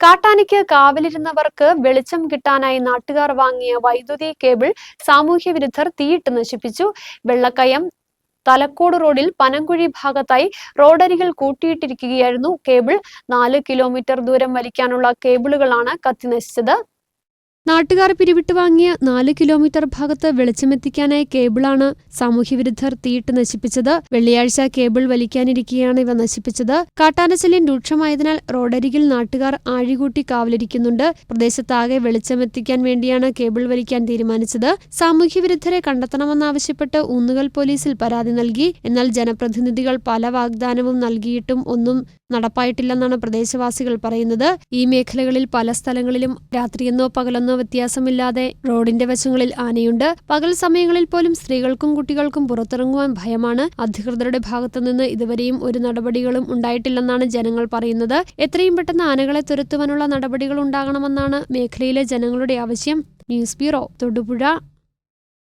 കാട്ടാനയ്ക്ക് കാവലിരുന്നവർക്ക് വെളിച്ചം കിട്ടാനായി നാട്ടുകാർ വാങ്ങിയ വൈദ്യുതി കേബിൾ സാമൂഹ്യ വിരുദ്ധർ തീയിട്ട് നശിപ്പിച്ചു. വെള്ളക്കയം തലക്കോട് റോഡിൽ പനങ്കുഴി ഭാഗത്തായി റോഡരികിൽ കൂട്ടിയിട്ടിരിക്കുകയായിരുന്നു കേബിൾ. നാല് കിലോമീറ്റർ ദൂരം വലിക്കാനുള്ള കേബിളുകളാണ് കത്തിനശിച്ചത് നാട്ടുകാർ പിരിവിട്ട് വാങ്ങിയ നാല് കിലോമീറ്റർ ഭാഗത്ത് വെളിച്ചമെത്തിക്കാനായ കേബിളാണ് സാമൂഹ്യവിരുദ്ധർ തീയിട്ട് നശിപ്പിച്ചത്. വെള്ളിയാഴ്ച കേബിൾ വലിക്കാനിരിക്കെയാണ് ഇവ നശിപ്പിച്ചത്. കാട്ടാനശല്യം രൂക്ഷമായതിനാൽ റോഡരികിൽ നാട്ടുകാർ ആഴികൂട്ടി കാവലിരിക്കുന്നുണ്ട്. പ്രദേശത്താകെ വെളിച്ചമെത്തിക്കാൻ വേണ്ടിയാണ് കേബിൾ വലിക്കാൻ തീരുമാനിച്ചത്. സാമൂഹ്യവിരുദ്ധരെ കണ്ടെത്തണമെന്നാവശ്യപ്പെട്ട് ഊന്നുകൽ പോലീസിൽ പരാതി നൽകി. എന്നാൽ ജനപ്രതിനിധികൾ പല വാഗ്ദാനവും നൽകിയിട്ടും ഒന്നും നടപ്പായിട്ടില്ലെന്നാണ് പ്രദേശവാസികൾ പറയുന്നത്. ഈ മേഖലകളിൽ പല സ്ഥലങ്ങളിലും രാത്രിയെന്നോ പകലെന്നോ വ്യത്യാസമില്ലാതെ റോഡിന്റെ വശങ്ങളിൽ ആനയുണ്ട്. പകൽ സമയങ്ങളിൽ പോലും സ്ത്രീകൾക്കും കുട്ടികൾക്കും പുറത്തിറങ്ങുവാൻ ഭയമാണ്. അധികൃതരുടെ ഭാഗത്തുനിന്ന് ഇതുവരെയും ഒരു നടപടികളും ഉണ്ടായിട്ടില്ലെന്നാണ് ജനങ്ങൾ പറയുന്നത്. എത്രയും പെട്ടെന്ന് ആനകളെ തുരത്തുവാനുള്ള നടപടികൾ ഉണ്ടാകണമെന്നാണ് മേഖലയിലെ ജനങ്ങളുടെ ആവശ്യം. News bureau Thodupuzha.